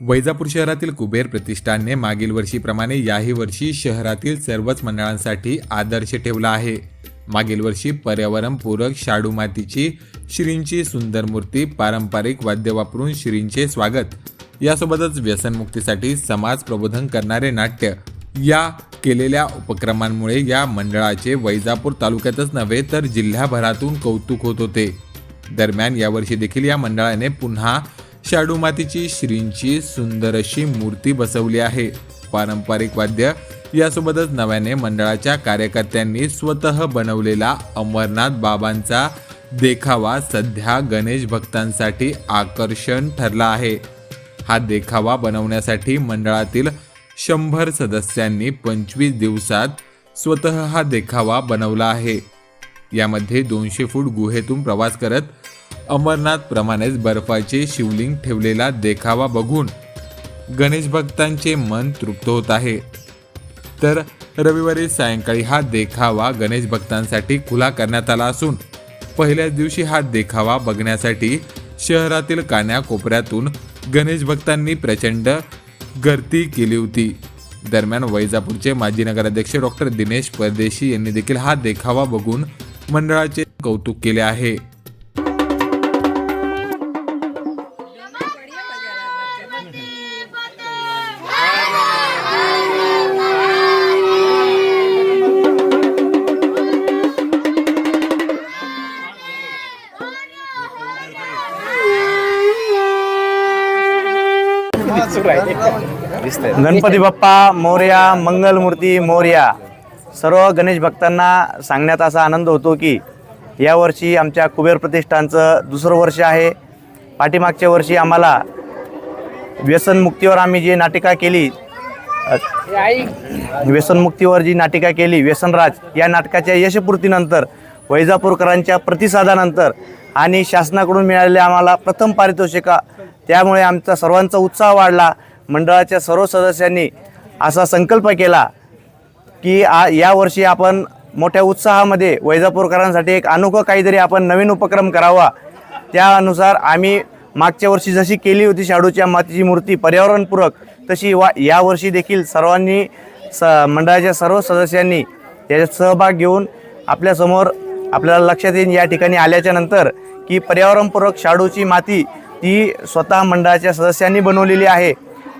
वैजापूर शहरातील कुबेर प्रतिष्ठानने मागील वर्षीप्रमाणे याही वर्षी शहरातील सर्वच मंडळांसाठी आदर्श ठेवला आहे. मागील वर्षी पर्यावरणपूरक शाडू मातीची श्रींची सुंदर मूर्ती पारंपरिक वाद्य वापरून श्रींचे स्वागत. यासोबतच व्यसनमुक्तीसाठी समाज प्रबोधन करणारे नाट्य. या केलेल्या उपक्रमांमुळे या मंडळाचे वैजापूर तालुक्यातच नव्हे तर जिल्ह्याभरातून कौतुक होत होते. दरम्यान यावर्षी देखील या मंडळाने पुन्हा शाडू मातीची श्रींची सुंदर अशी मूर्ती बसवली आहे. पारंपरिक वाद्य यासोबतच नव्याने मंडळाच्या कार्यकर्त्यांनी स्वतः बनवलेला अमरनाथ बाबांचा देखावा सध्या गणेश भक्तांसाठी आकर्षण ठरला आहे. हा देखावा बनवण्यासाठी मंडळातील शंभर सदस्यांनी पंचवीस दिवसात स्वतः हा देखावा बनवला आहे. यामध्ये दोनशे फूट गुहेतून प्रवास करत अमरनाथ प्रमाणेच बर्फाचे शिवलिंग ठेवलेला देखावा बघून गणेश भक्तांचे मन तृप्त होत आहे. तर रविवारी सायंकाळी हा देखावा गणेश भक्तांसाठी खुला करण्यात आला असून पहिल्याच दिवशी हा देखावा बघण्यासाठी शहरातील कान्याकोपऱ्यातून गणेश भक्तांनी प्रचंड गर्दी केली होती. दरम्यान वैजापूरचे माजी नगराध्यक्ष डॉक्टर दिनेश परदेशी यांनी देखील हा देखावा बघून मंडळाचे कौतुक केले आहे. गणपती बाप्पा मोर्या मंगलमूर्ती मोर्या. सर्व गणेश भक्तांना सांगण्यात असा आनंद होतो की यावर्षी आमच्या कुबेर प्रतिष्ठानचं दुसरं वर्ष आहे. पाठीमागच्या वर्षी आम्हाला व्यसनमुक्तीवर आम्ही जी नाटिका केली व्यसनमुक्तीवर जी नाटिका केली व्यसनराज या नाटकाच्या यशपूर्तीनंतर वैजापूरकरांच्या प्रतिसादानंतर आणि शासनाकडून मिळालेल्या आम्हाला प्रथम पारितोषिका त्यामुळे आमचा सर्वांचा उत्साह वाढला. मंडळाच्या सर्व सदस्यांनी असा संकल्प केला की आ यावर्षी आपण मोठ्या उत्साहामध्ये वैजापूरकरांसाठी एक अनोखं काहीतरी आपण नवीन उपक्रम करावा. त्यानुसार आम्ही मागच्या वर्षी जशी केली होती शाडूच्या मातीची मूर्ती पर्यावरणपूरक तशी वा यावर्षी देखील सर्वांनी स मंडळाच्या सर्व सदस्यांनी त्याच्यात सहभाग घेऊन आपल्यासमोर आपल्याला लक्षात येईल या ठिकाणी आल्याच्यानंतर की पर्यावरणपूरक शाडूची माती ती स्वतः मंडळाच्या सदस्यांनी बनवलेली आहे.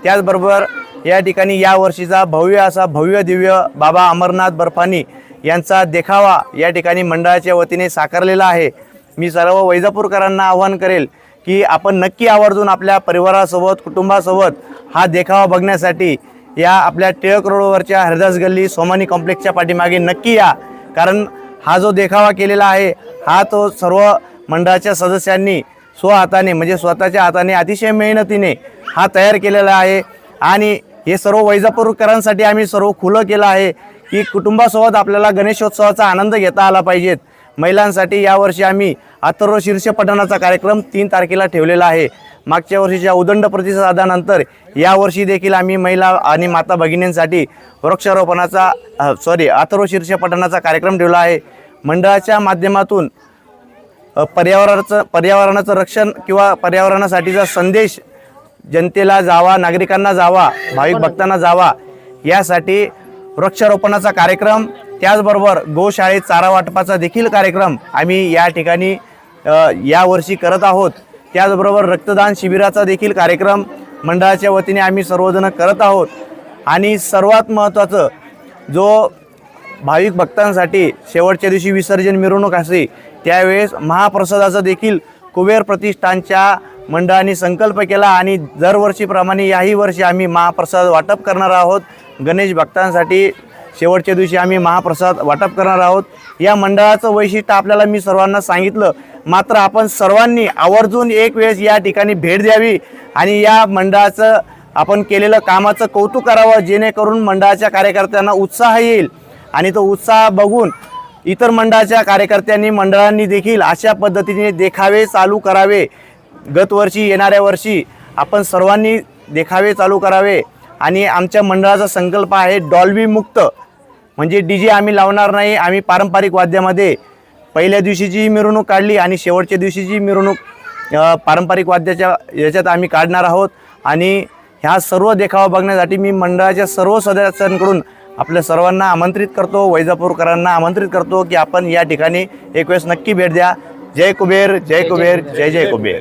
त्याचबरोबर या ठिकाणी या वर्षीचा भव्य असा भव्य दिव्य बाबा अमरनाथ बर्फानी यांचा देखावा या ठिकाणी मंडळाच्या वतीने साकारलेला आहे. मी सर्व वैजापूरकरांना आवाहन करेल की आपण नक्की आवर्जून आपल्या परिवारासोबत कुटुंबासोबत हा देखावा बघण्यासाठी या आपल्या टिळक रोडवरच्या हरदास गल्ली सोमानी कॉम्प्लेक्सच्या पाठीमागे नक्की या. कारण हा जो देखावा केलेला आहे हा तो सर्व मंडळाच्या सदस्यांनी स्वहाताने म्हणजे स्वतःच्या हाताने अतिशय मेहनतीने हा तयार केलेला आहे. आणि हे सर्व वैजापूरकरांसाठी आम्ही सर्व खुलं केलं आहे की कुटुंबासोबत आपल्याला गणेशोत्सवाचा आनंद घेता आला पाहिजेत. महिलांसाठी यावर्षी आम्ही अथर्व शीर्ष पठणाचा कार्यक्रम तीन तारखेला ठेवलेला आहे. मागच्या वर्षीच्या उदंड प्रतिसादानंतर यावर्षी देखील आम्ही महिला आणि माता भगिनींसाठी वृक्षारोपणाचा सॉरी अथर्व शीर्ष पठणाचा कार्यक्रम ठेवला आहे. मंडळाच्या माध्यमातून पर्यावरणाचं पर्यावरणाचं रक्षण किंवा पर्यावरणासाठीचा संदेश जनतेला जावा नागरिकांना जावा भाविक भक्तांना जावा यासाठी वृक्षारोपणाचा कार्यक्रम त्याचबरोबर गोशाळेत चारा वाटपाचा देखील कार्यक्रम आम्ही या ठिकाणी यावर्षी करत आहोत. त्याचबरोबर रक्तदान शिबिराचा देखील कार्यक्रम मंडळाच्या वतीने आम्ही सर्वजण करत आहोत. आणि सर्वात महत्त्वाचं जो भाविक भक्तांसाठी शेवटच्या दिवशी विसर्जन मिरवणूक असे त्यावेळेस महाप्रसादाचा देखील कुबेर प्रतिष्ठानच्या मंडळाने संकल्प केला आणि दरवर्षीप्रमाणे याही वर्षी आम्ही महाप्रसाद वाटप करणार आहोत. गणेश भक्तांसाठी शेवटच्या दिवशी आम्ही महाप्रसाद वाटप करणार आहोत. या मंडळाचं वैशिष्ट्य आपल्याला मी सर्वांना सांगितलं. मात्र आपण सर्वांनी आवर्जून एक वेळेस या ठिकाणी भेट द्यावी आणि या मंडळाचं आपण केलेलं कामाचं कौतुक करावं. जेणेकरून मंडळाच्या कार्यकर्त्यांना उत्साह येईल. आणि तो उत्साह बघून इतर मंडळाच्या कार्यकर्त्यांनी मंडळांनी देखील अशा पद्धतीने देखावे चालू करावे. गतवर्षी येणाऱ्या वर्षी आपण सर्वांनी देखावे चालू करावे. आणि आमच्या मंडळाचा संकल्प आहे डॉल्बी मुक्त. म्हणजे डी जे आम्ही लावणार नाही आम्ही पारंपरिक वाद्यामध्ये पहिल्या दिवशीची मिरवणूक काढली आणि शेवटच्या दिवशीची मिरवणूक पारंपरिक वाद्याच्या याच्यात आम्ही काढणार आहोत. आणि ह्या सर्व देखावा बघण्यासाठी मी मंडळाच्या सर्व सदस्यांकडून आपल्या सर्वांना आमंत्रित करतो वैजापूरकरांना आमंत्रित करतो की आपण या ठिकाणी एक वेळेस नक्की भेट द्या. जय कुबेर जय कुबेर जय जय कुबेर.